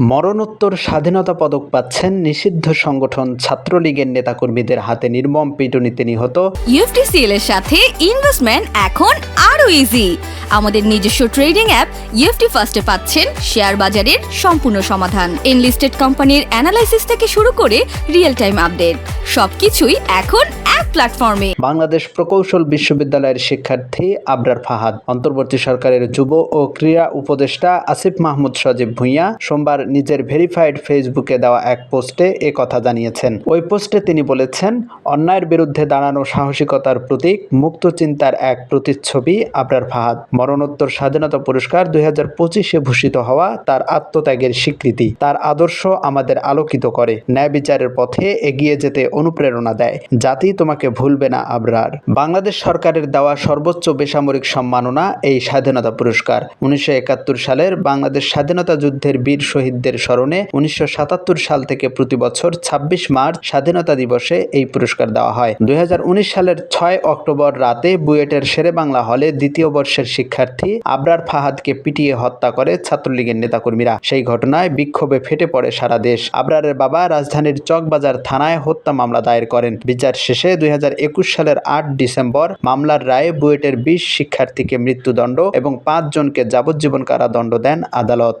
মরণোত্তর স্বাধীনতা পদক পাচ্ছেন নিষিদ্ধ সংগঠন ছাত্রলীগের নেতাকর্মীদের হাতে নির্মম পিটুনিতে নিহত ইউএফটিসিএল এর সাথে ইনভেস্টমেন্ট এখন আরও ইজি আমাদের নিজস্ব ট্রেডিং অ্যাপ ইউএফটি ফার্স্টে পাচ্ছেন শেয়ার বাজারের সম্পূর্ণ সমাধান। এনলিস্টেড কোম্পানির অ্যানালাইসিস থেকে শুরু করে রিয়েল টাইম আপডেট সবকিছুই এখন এক প্ল্যাটফর্মে বাংলাদেশ প্রকৌশল বিশ্ববিদ্যালয়ের শিক্ষার্থী আবরার ফাহাদ, অন্তর্বর্তী সরকারের যুব ও ক্রীড়া উপদেষ্টা আসিফ মাহমুদ সজীব ভুঁইয়া সোমবার নিজের ভেরিফাইড ফেসবুকে দেওয়া এক পোস্টে এ কথা জানিয়েছেন। ওই পোস্টে তিনি বলেছেন, অন্যায়ের বিরুদ্ধে দাঁড়ানো সাহসিকতার প্রতীক, মুক্ত চিন্তার এক প্রতিচ্ছবি আবরার ফাহাদ। মরণোত্তর স্বাধীনতা পুরস্কার দুই হাজার পঁচিশে ভূষিত হওয়া তার আত্মত্যাগের স্বীকৃতি, তার আদর্শ আমাদের আলোকিত করে। ন্যায় বিচারের পথে এগিয়ে যেতে অনুপ্রেরণা দেয়। জাতি তোমাকে ভুলবে না, আবরার। বাংলাদেশ সরকারের দেওয়া সর্বোচ্চ বেসামরিক সম্মাননা এই স্বাধীনতা পুরস্কার। উনিশশো একাত্তর সালের বাংলাদেশ স্বাধীনতা যুদ্ধের বীর শহীদদের স্মরণে উনিশশো সাতাত্তর সাল থেকে প্রতি বছর ছাব্বিশ মার্চ স্বাধীনতা দিবসে এই পুরস্কার দেওয়া হয়। দুই হাজার উনিশ সালের ছয় অক্টোবর রাতে বুয়েটের শেরে বাংলা হলে দ্বিতীয় বর্ষের শিক্ষার্থী আবরার ফাহাদকে পিটিয়ে হত্যা করে ছাত্রলীগের নেতাকর্মীরা। সেই ঘটনায় বিক্ষোভে ফেটে পড়ে সারা দেশ। আবরারের বাবা রাজধানীর চকবাজার থানায় হত্যা মামলা দায়ের করেন। বিচার শেষে দুই হাজার একুশ সালের আট ডিসেম্বর মামলার রায়ে বুয়েটের বিশ শিক্ষার্থীকে মৃত্যুদণ্ড এবং পাঁচজনকে যাবজ্জীবন কারাদণ্ড দেন আদালত।